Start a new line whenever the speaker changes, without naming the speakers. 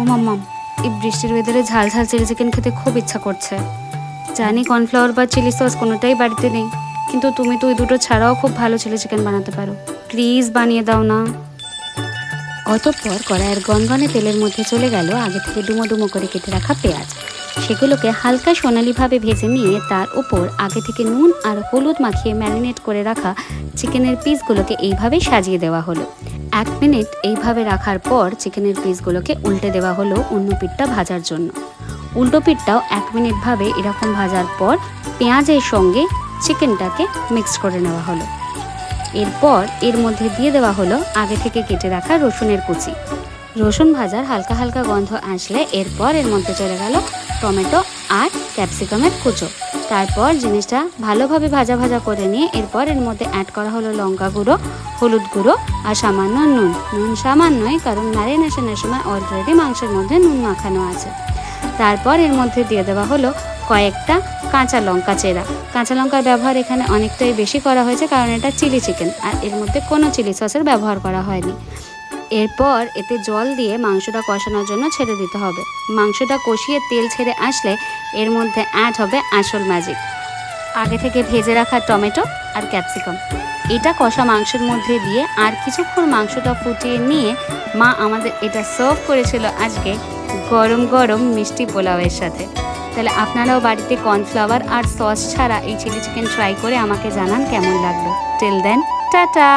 ও মাম্মাম, এই বৃষ্টির ওয়েদারে ঝাল ঝাল চিলি চিকেন খেতে খুব ইচ্ছা করছে। জানি কর্নফ্লাওয়ার বা চিলি সস কোনোটাই বাড়িতে নেই, কিন্তু তুমি তো ওই দুটো ছাড়াও খুব ভালো চিলি চিকেন বানাতে পারো। প্লিজ বানিয়ে দাও না। অতঃপর কড়াইয়ের গনগনে তেলের মধ্যে চলে গেল আগে থেকে ডুমো ডুমো করে কেটে রাখা পেঁয়াজ। সেগুলোকে হালকা সোনালিভাবে ভেজে নিয়ে তার উপর আগে থেকে নুন আর হলুদ মাখিয়ে ম্যারিনেট করে রাখা চিকেনের পিসগুলোকে এইভাবে সাজিয়ে দেওয়া হলো। এক মিনিট এইভাবে রাখার পর চিকেনের পিসগুলোকে উল্টে দেওয়া হলো অন্য পিঠটা ভাজার জন্য। উল্টো পিঠটাও এক মিনিটভাবে এরকম ভাজার পর পেঁয়াজের সঙ্গে চিকেনটাকে মিক্স করে নেওয়া হলো। এরপর এর মধ্যে দিয়ে দেওয়া হলো আগে থেকে কেটে রাখা রসুনের কুচি। রসুন ভাজার হালকা হালকা গন্ধ আসলে এরপর এর মধ্যে চলে গেল টমেটো আর ক্যাপসিকামের কুচো। তারপর জিনিসটা ভালোভাবে ভাজা ভাজা করে নিয়ে এরপর এর মধ্যে অ্যাড করা হলো লঙ্কা গুঁড়ো, হলুদ গুঁড়ো আর সামান্য নুন। নুন সামান্যই কারণ ম্যারিনেশনের সময় অলরেডি মাংসের মধ্যে নুন মাখানো আছে। তারপর এর মধ্যে দিয়ে দেওয়া হলো কয়েকটা কাঁচা লঙ্কা চেরা। কাঁচা লঙ্কার ব্যবহার এখানে অনেকটাই বেশি করা হয়েছে কারণ এটা চিলি চিকেন আর এর মধ্যে কোনো চিলি সসের ব্যবহার করা হয়নি। এরপর এতে জল দিয়ে মাংসটা কষানোর জন্য ছেড়ে দিতে হবে। মাংসটা কষিয়ে তেল ছেড়ে আসলে এর মধ্যে অ্যাড হবে আসল ম্যাজিক আগে থেকে ভেজে রাখা টমেটো আর ক্যাপসিকাম। এটা কষা মাংসের মধ্যে দিয়ে আর কিছুক্ষণ মাংসটা ফুটিয়ে নিয়ে মা আমাদের এটা সার্ভ করেছিল আজকে গরম গরম মিষ্টি পোলাওয়ের সাথে। তাহলে আপনারাও বাড়িতে কর্নফ্লাওয়ার আর সস ছাড়া এই চিলি চিকেন ট্রাই করে আমাকে জানান কেমন লাগল। Till then tata